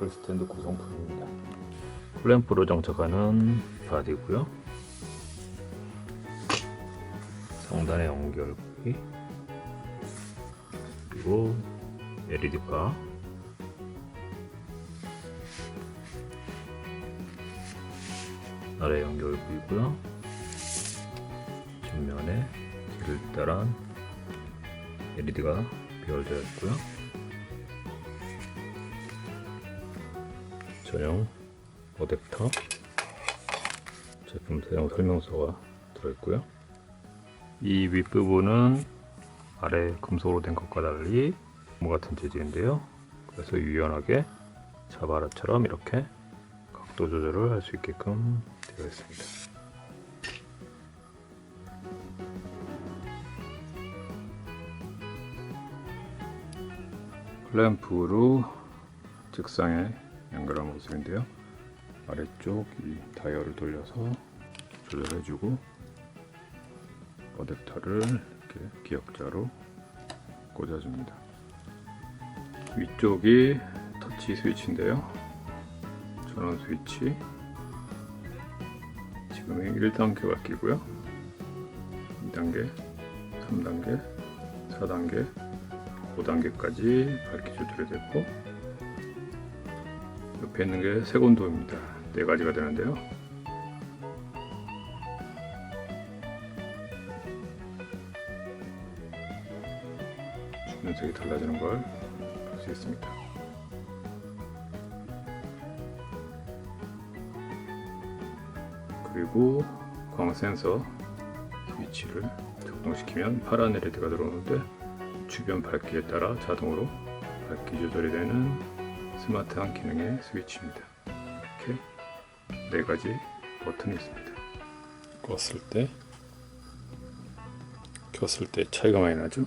테이블 스탠드 구성품입니다. 클램프로 장착하는 바디고요. 상단에 연결기 그리고 LED바 아래 연결부이고요. 뒷면에 길다란 LED가 비열되어 있고요. 전용 어댑터 제품 사용 설명서가 들어있고요. 이 윗부분은 아래 금속으로 된 것과 달리 고무 같은 재질인데요. 그래서 유연하게 자바라처럼 이렇게 각도 조절을 할 수 있게끔 되어 있습니다. 클램프로 책상에 연결한 모습인데요. 아래쪽 이 다이얼을 돌려서 조절해주고 어댑터를 이렇게 기역자로 꽂아줍니다. 위쪽이 터치 스위치인데요. 전원 스위치 지금이 1단계가 끼고요. 2단계, 3단계, 4단계, 5단계까지 밝기 조절이 됐고 옆에 있는 게 색온도입니다. 네 가지가 되는데요. 주변색이 달라지는 걸 볼 수 있습니다. 그리고 광 센서 스위치를 작동시키면 파란 LED가 들어오는데 주변 밝기에 따라 자동으로 밝기 조절이 되는 스마트한 기능의 스위치입니다. 이렇게 네 가지 버튼이 있습니다. 껐을 때, 켰을 때 차이가 많이 나죠?